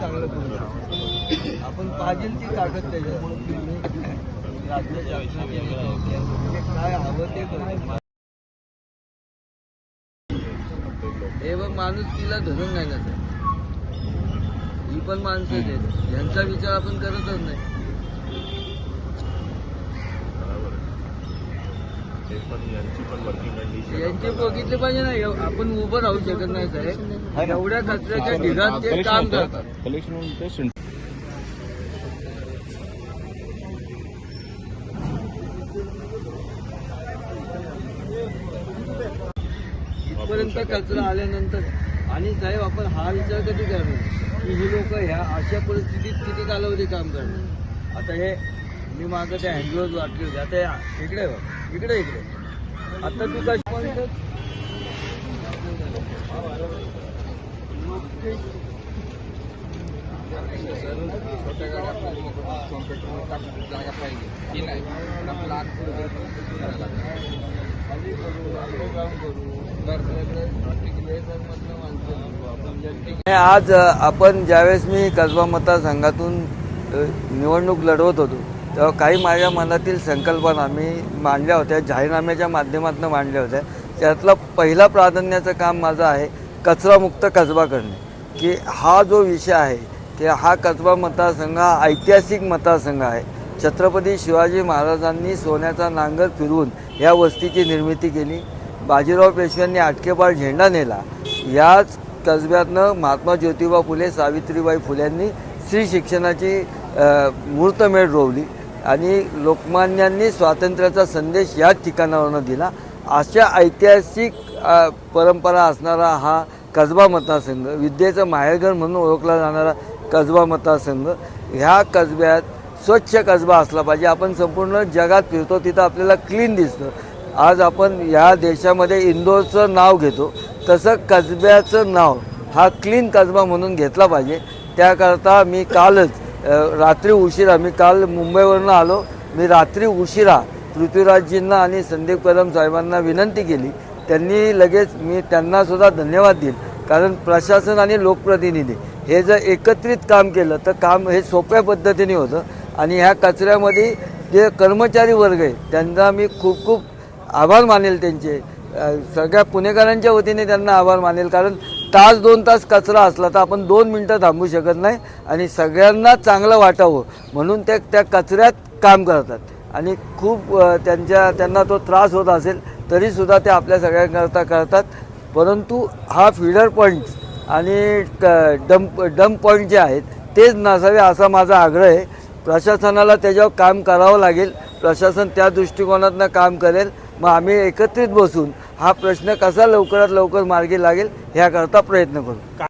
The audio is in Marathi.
चांगलं करू शकतो. आपण पाहिजे ती ताकद त्याच्यामुळे तुम्ही काय हवं ते करू हे माणूस तिला धरून नाही ना सर. ही पण माणसं आहेत. यांचा विचार आपण करतच नाही बरोबर आहे. ते पण यांची पण वर्किंग कंडिशन यांचे बघितले पाहिजे ना एव- आपण उभं राहू शकत नाही साहेब. एवढ्या कचऱ्याच्या ढिगात ते काम करतात. कलेक्शन इथपर्यंत कचरा आल्यानंतर आणि साहेब आपण हा विचार कधी करणार? की ही लोक ह्या अशा परिस्थितीत किती कालावधी काम करणार? आता हे मी मागं ते हँडग्लोज वाटले होते. आता हे इकडे बघ, इकडे इकडे. आता तू काय जागा पाहिजे की नाही आज आपण ज्यावेळेस मी कसबा मतदारसंघातून निवडणूक लढवत होतो काही माझ्या मनातील संकल्पना मी मांडल्या होत्या जाहीरनाम्याच्या माध्यमातून मांडल्या होत्या. त्यातला पहिला प्राधान्याचं काम माझं आहे कचरामुक्त कसबा करणे. की हा जो विषय आहे की हा कसबा मतदारसंघ हा ऐतिहासिक मतदारसंघ आहे. छत्रपती शिवाजी महाराजांनी सोन्याचा नांगर फिरवून या वस्तीची निर्मिती केली. बाजीराव पेशव्यांनी आटकेपार झेंडा नेला. याच कसब्यातनं महात्मा ज्योतिबा फुले सावित्रीबाई फुल्यांनी स्त्री शिक्षणाची मूर्तमेढ रोवली. आणि लोकमान्यांनी स्वातंत्र्याचा संदेश याच ठिकाणावरनं दिला. अशा ऐतिहासिक परंपरा असणारा हा कसबा मतदारसंघ विद्येचं माहेरघर म्हणून ओळखला जाणारा कसबा मतदारसंघ ह्या कसब्यात स्वच्छ कसबा असला पाहिजे. आपण संपूर्ण जगात फिरतो तिथं आपल्याला क्लीन दिसतं. आज आपण ह्या देशामध्ये इंदोरचं नाव घेतो. तसं कसब्याचं नाव हा क्लीन कसबा म्हणून घेतला पाहिजे. त्याकरता मी कालच रात्री उशिरा मी काल मुंबईवरनं आलो. मी रात्री उशिरा पृथ्वीराजजींना आणि संदीप कदम साहेबांना विनंती केली. त्यांनी लगेच मी त्यांना सुद्धा धन्यवाद देईल कारण प्रशासन आणि लोकप्रतिनिधी हे जर एकत्रित काम केलं तर काम हे सोप्या पद्धतीने होतं. आणि ह्या कचऱ्यामध्ये जे कर्मचारी वर्ग आहे त्यांना मी खूप खूप आभार मानेल त्यांचे. सगळ्या पुणेकरांच्या वतीने त्यांना आभार मानेल. कारण तास दोन तास कचरा असला तर आपण दोन मिनटं थांबू शकत नाही आणि सगळ्यांना चांगलं वाटावं म्हणून ते त्या कचऱ्यात काम करतात. आणि खूप त्यांच्या त्यांना तो त्रास होत असेल तरीसुद्धा ते आपल्या सगळ्यांकरता करतात. परंतु हा फिडर पॉईंट्स आणि क डंप डंप पॉईंट जे आहेत तेच नसावे असा माझा आग्रह आहे. प्रशासनाला त्याच्यावर काम करावं लागेल. प्रशासन त्या दृष्टिकोनातनं काम करेल. मग आम्ही एकत्रित बसून हा प्रश्न कसा लवकरात लवकर मार्गी लागेल ह्याकरता प्रयत्न करू.